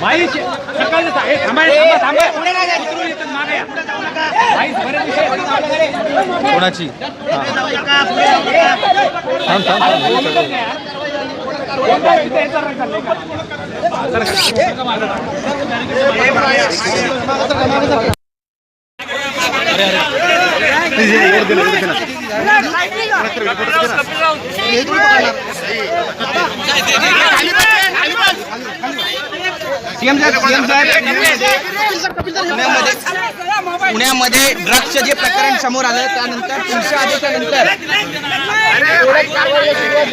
भाई सकाळचं सा- हे थांबा. भाई बरेच विषय. कोणाची? थांब थांब सीएम साहेब सीएम साहेब पुण्यामध्ये ड्रग्सचं जे प्रकरण समोर आलं त्यानंतर तुमच्या आदेशानंतर साहेब थोडं कारवाईला सुरुवात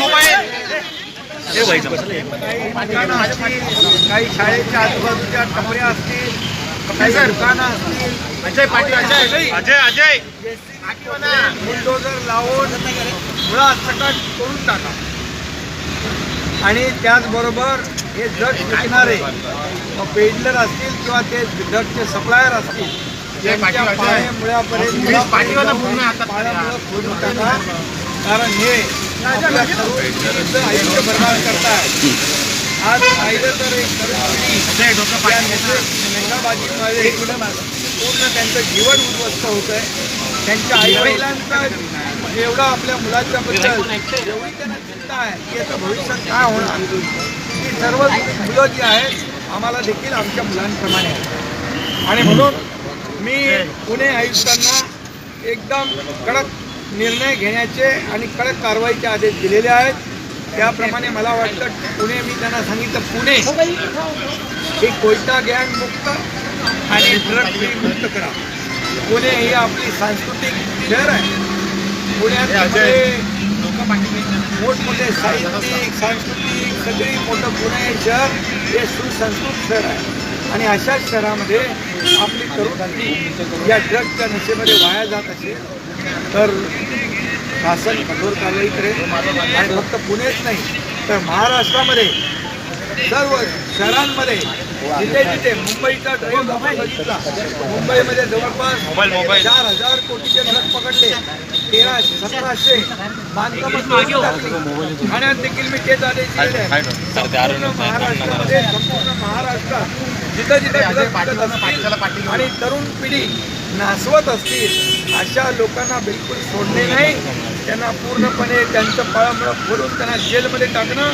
काही शाळेच्या आजूबाजूच्या टपऱ्या असतील काही दुकानं असतील. अजय पाटील अजय. अजय. बुलडोजर लावून मुळासकट करून टाका. आणि त्याचबरोबर हे ड्रग्ज विकणारे पेडलर असतील किंवा ते ड्रग्जचे सप्लायर असतील त्यांच्या टाका. कारण हे आयुष्य बर्बाद करताय आज पाहिलं तर एक पूर्ण त्यांचं जीवन उद्ध्वस्त होत आहे त्यांच्या आई वडिलांचा एवढा आपल्या मुलाच्या बद्दल एवढी त्यांना चिंता आहे की याचं भविष्यात काय होणार? ही सर्व मुलं जी आहेत आम्हाला देखील आमच्या मुलांप्रमाणे आहेत आणि म्हणून मी पुणे आयुक्तांना एकदम कडक निर्णय घेण्याचे आणि कडक कारवाईचे आदेश दिलेले आहेत. त्याप्रमाणे मला वाटतं पुणे मी त्यांना सांगितलं पुणे ही कोयता गँग मुक्त आणि ड्रग फ्री मुक्त करा. पुणे ही आपली सांस्कृतिक शहर आहे. पुण्यात मोठमोठे साहित्यिक सांस्कृतिक सगळी मोठं पुणे शहर हे सुसंस्कृत शहर आहे. आणि अशाच शहरामध्ये आपली तरुण या ड्रगच्या नशेमध्ये वाया जात असेल तर शासन कठोर कारवाई करेल आणि फक्त पुणेच नाही तर महाराष्ट्रामध्ये सर्व शहरांमध्ये जिथे जिथे मुंबईचा ड्राईव्ह बघितला मुंबईमध्ये जवळपास चार हजार कोटीचे ट्रक पकडले तेरा सतराशे बांधकामात ठाण्यात देखील मी तेच आदेश दिलेले. संपूर्ण महाराष्ट्रामध्ये संपूर्ण महाराष्ट्रात जिथं जिथं आणि तरुण पिढी नासवत असतील अशा लोकांना बिलकुल सोडणे नाही. त्यांना पूर्णपणे त्यांचं पळामुळं फोडून त्यांना जेलमध्ये टाकणं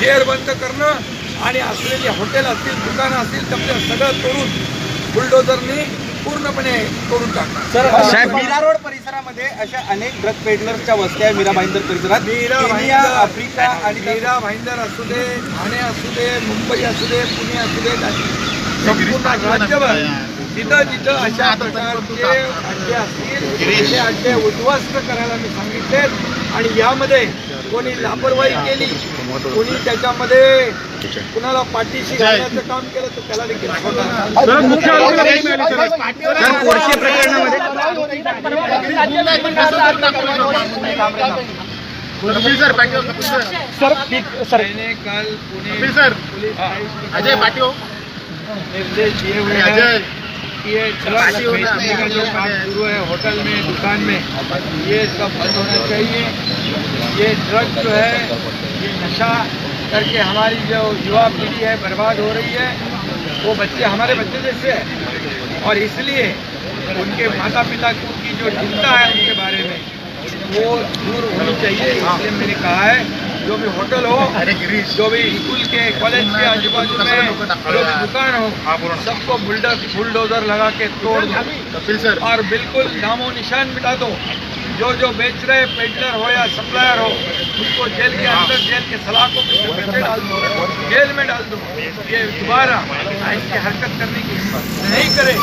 जेर बंद करणं आणि असलेले हॉटेल असतील दुकानं असतील त्यातलं सगळं तोडून बुलडोजरनी पूर्णपणे तोडून टाकणं साहेब मीरा रोड परिसरामध्ये अशा अनेक ड्रग पेडलरच्या वस्त्या आहे मीरा भाईंदर परिसरात. मीरा भाईंदर आफ्रिका आणि मीरा भाईंदर असू दे ठाणे असू दे मुंबई असू दे पुणे असू दे संपूर्ण राज्यभर जिथं जिथं अशा प्रकारचे अड्डे असतील ते अड्डे उद्ध्वस्त करायला मी सांगितले आणि यामध्ये कोणी लापरवाही केली कोणी त्याच्यामध्ये कुणाला पाठीशी घालण्याचं काम केलं तर त्याला देखील सर, सर? कल पुणे पुलिस अजय पाटियो निर्देश दिए हुए हैं कि ये बेचने का जो काम शुरू है होटल में दुकान में ये सब बंद होना चाहिए। ये ड्रग जो है ये नशा करके हमारी जो युवा पीढ़ी है बर्बाद हो रही है। वो बच्चे हमारे बच्चे जैसे हैं। और इसलिए उनके माता पिता की जो चिंता है उनके बारे में वो दूर होनी चाहिए। इसलिए मैंने कहा है जो भी होटल हो जो भी स्कूल के कॉलेज के आजू बाजू में जो भी दुकान हो सबको बुलडर बुलडोजर लगा के तोड़ दो। और बिल्कुल नामो निशान मिटा दो। जो जो बेच रहे पेडलर हो या सप्लायर हो उनको जेल के अंदर जेल के सलाखों के पीछे डाल दो। जेल में डाल दो। ये दोबारा ऐसी हरकत करने की नहीं करे।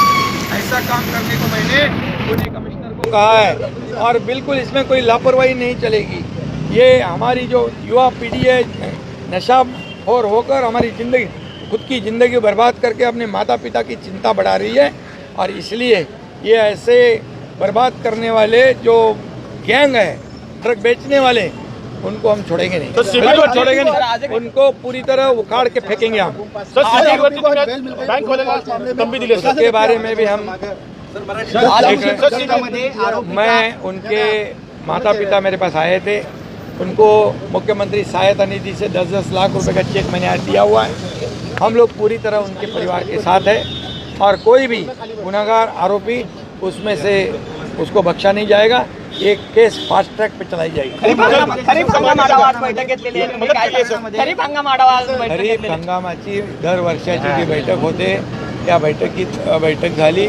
ऐसा काम करने को मैंने पुणे कमिश्नर को कहा है। और बिल्कुल इसमें कोई लापरवाही नहीं चलेगी। ये हमारी जो युवा पीढ़ी है नशा और होकर हमारी ज़िंदगी खुद की ज़िंदगी बर्बाद करके अपने माता पिता की चिंता बढ़ा रही है और इसलिए ये ऐसे बर्बाद करने वाले जो गैंग है ड्रग बेचने वाले उनको हम छोड़ेंगे नहीं। बिल्कुल छोड़ेंगे नहीं। उनको पूरी तरह उखाड़ के फेंकेंगे हम। उसके बारे में भी हम हैं। मैं उनके माता पिता मेरे पास आए थे। उनको मुख्यमंत्री सहायता निधि से 10-10 लाख रुपए का चेक मैंने आज दिया हुआ है। हम लोग पूरी तरह उनके परिवार के साथ है और कोई भी गुनाहगार आरोपी उसमें से उसको बख्शा नहीं जाएगा। एक केस फास्ट ट्रैक पे चलाई जाएगी। खरीप. हंगामाची दर वर्षाची जी बैठक होते त्या बैठकीत बैठक झाली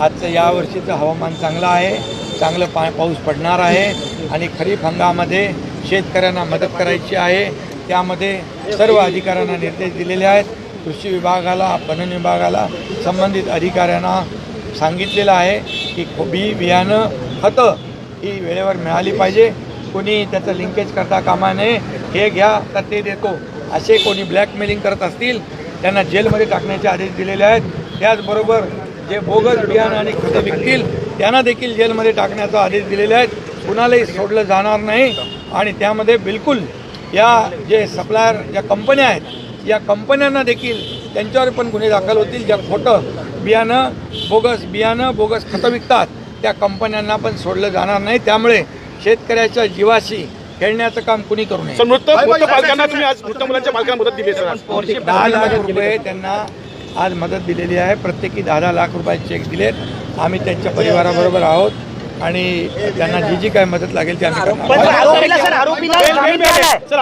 आजचं या वर्षीचं हवामान चांगलं आहे चांगलं पा पाऊस पडणार आहे आणि खरीप हंगामामध्ये शेतकऱ्यांना मदत करायची आहे. त्यामध्ये सर्व अधिकाऱ्यांना निर्देश दिलेले आहेत. कृषी विभागाला पणन विभागाला संबंधित अधिकाऱ्यांना सांगितलेलं आहे की बी बियाणं खतं ही वेळेवर मिळाली पाहिजे. कोणी त्याचं लिंकेज करता कामा नये. हे घ्या तर ते देतो. असे कोणी ब्लॅकमेलिंग करत असतील त्यांना जेलमध्ये टाकण्याचे आदेश दिलेले आहेत. त्याचबरोबर जे बोगस बियाणं आणि खतं विकतील त्यांना देखील जेलमध्ये टाकण्याचा आदेश दिलेले आहेत. कुणालाही सोडलं जाणार नाही. आणि त्यामध्ये बिलकुल या जे सप्लायर ज्या कंपन्या आहेत या कंपन्यांना देखील त्यांच्यावर पण गुन्हे दाखल होतील. ज्या खोटं बियाणं बोगस बियाणं बोगस खतं विकतात त्या कंपन्यांना पण सोडलं जाणार नाही. त्यामुळे शेतकऱ्याच्या जीवाशी खेळण्याचं काम कुणी करू नये. दहा लाख रुपये त्यांना आज मदत दिलेली आहे. प्रत्येकी दहा दहा लाख रुपये चेक दिलेत. आम्ही त्यांच्या परिवाराबरोबर आहोत. आणि त्यांना जी जी काय मदत लागेल ती आम्ही करणार आरोपीला सर आरोपीला जामीन मिळालाय. सर